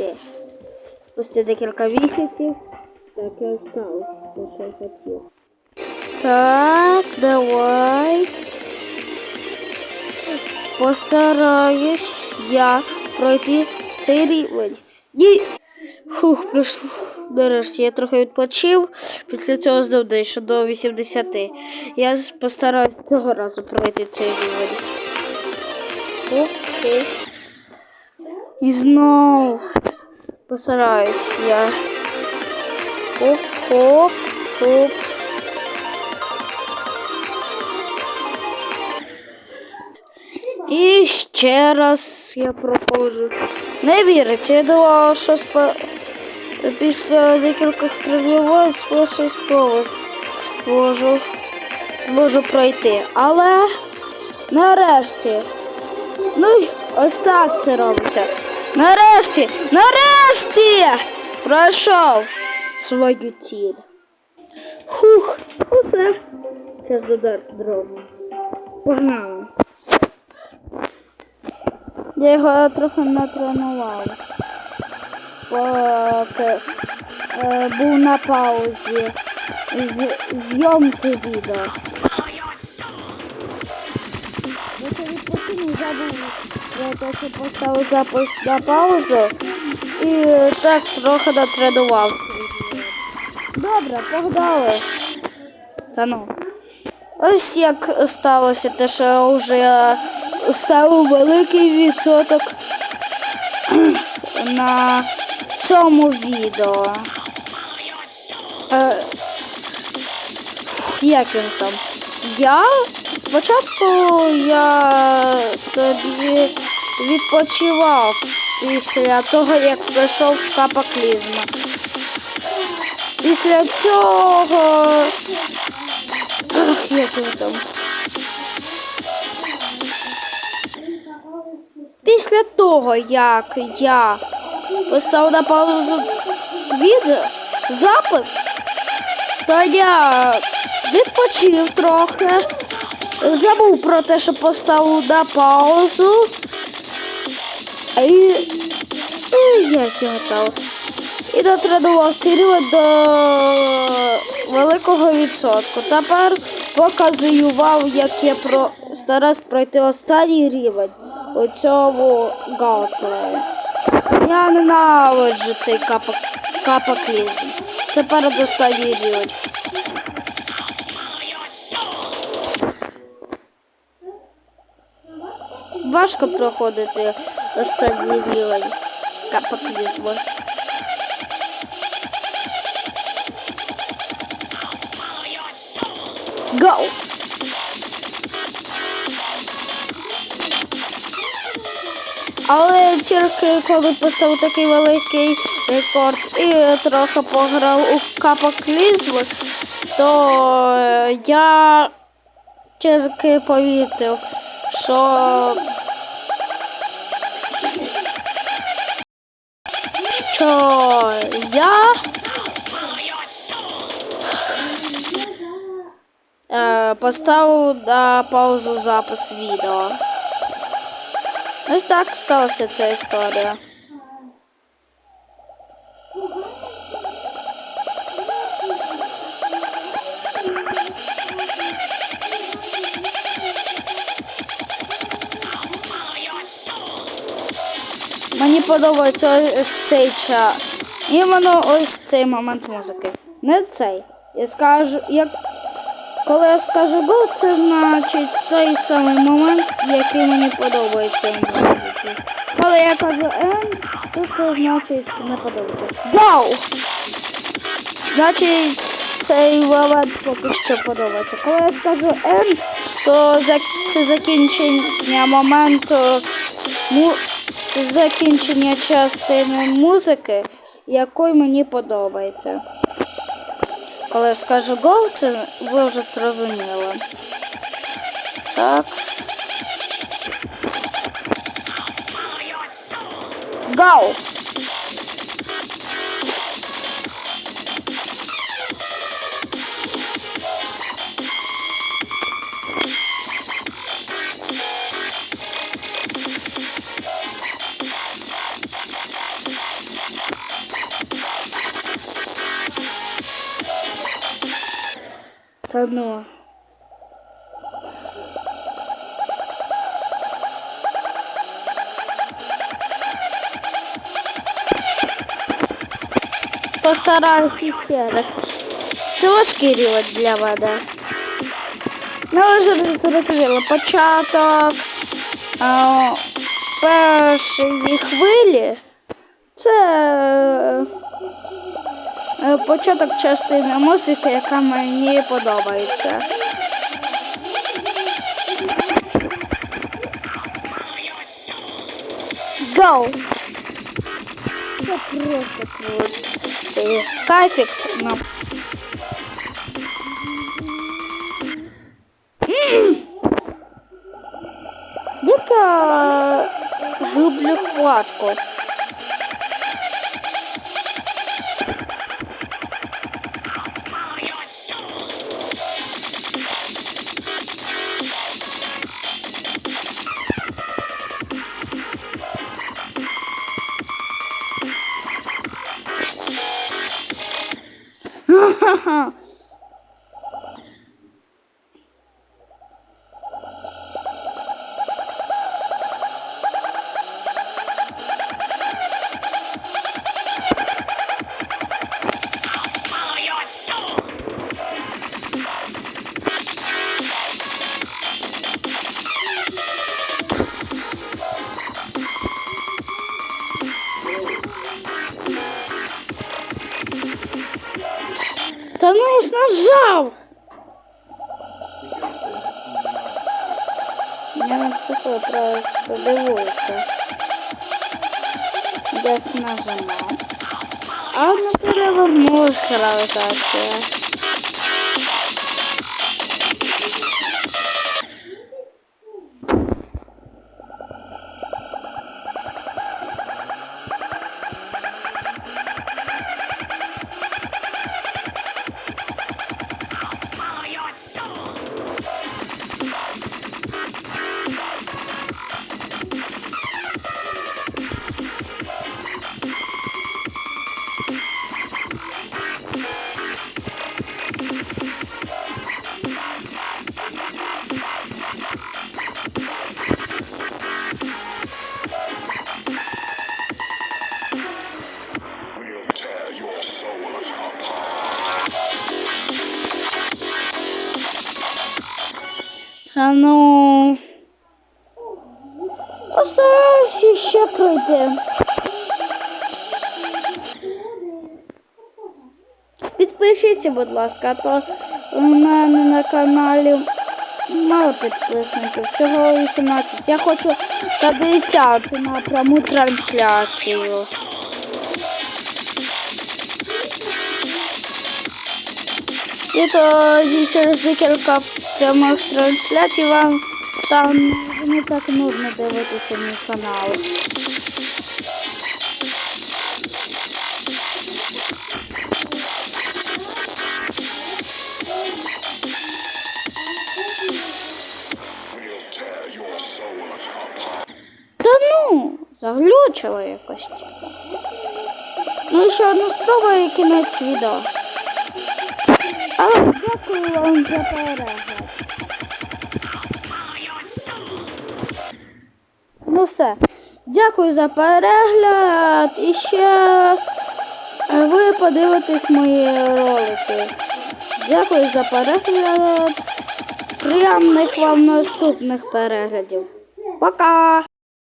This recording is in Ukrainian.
нарешті. Спустя декілька місяців. Так сталося, те, що я. Так, давай. Постараюсь я пройти цей рівень. Ні. Фух, пройшло. Нарешті я трохи відпочив. Після цього знов дійшов до 80. Я постараюсь цього разу пройти цей рівень. Окей. І знов постараюсь я. Хоп, хоп, хоп. І ще раз я проходжу. Не віриться, я думала, що спа... після декількох тренувань спроби зможу, зможу пройти. Але нарешті. Ну, ось так це робиться. Нарешті! Нарешті! Пройшов свою ціль. Хух, усе. Зараз додати дрова. Погнали. Я його трохи натренував. Поки е, був на паузі зйомки відео. Забув те, що поставив запис на паузу і так трохи натренував. Добре, погнали. Та ну. Ось як сталося те, що я вже ставив великий відсоток на цьому відео. Е, як він там? Я спочатку я собі відпочивав після того, як пройшов капаклізма. Після цього. Ах, як він там. Після того, як я поставив на паузу відео, запис, то я відпочив трохи, забув про те, що поставив на паузу. І, і як його там. І дотренував цей до великого відсотку. Тепер показую вам, як я про... стараюсь пройти останній рівень у цьому галплеї. Я ненавиджу цей капа... капаклізм. Це передостанній рівень. Важко проходити останній рівень капаклізму. Go! Але тільки коли поставив такий великий рекорд і трохи пограв у капаклізм, то е, я тільки помітив, що що я е, поставив на паузу запис відео. Ось так сталася ця історія. Мені подобається ось цей час. Іменно ось цей момент музики. Не цей. Я скажу, як коли я скажу go, це значить той самий момент, який мені подобається. Коли я кажу end, то це значить не подобається. Go! Значить, цей момент поки що подобається. Коли я скажу end, то зак- це закінчення моменту закінчення частини музики, якої мені подобається. Коли я скажу go, це ви вже зрозуміли. Так. Go! Та ну. Постараюсь ще раз. Це важкий рівень для мене. Ну, вже зрозуміло початок а, першої хвилі. Це е, початок частини музики, яка мені подобається. Гоу! Це просто круто. Кайфік. Ну. М. Люблю хватку. Нажав. Я на встигла просто дивуюся. Десь нажимав. А не перевернулася гравітація. Ну. Постараюся ще пройти. Підпишіться, будь ласка, а то у мене на каналі мало підписників, всього 18. Я хочу 50 на пряму трансляцію. І тоді через декілька прямих трансляцій вам там не так нудно дивитися мій канал. Та ну, заглючило якось. Ну і ще одну спробу і кінець відео. Дякую вам за перегляд. Ну все. Дякую за перегляд і ще е, ви подивитесь мої ролики. Дякую за перегляд. Приємних вам наступних переглядів. Пока!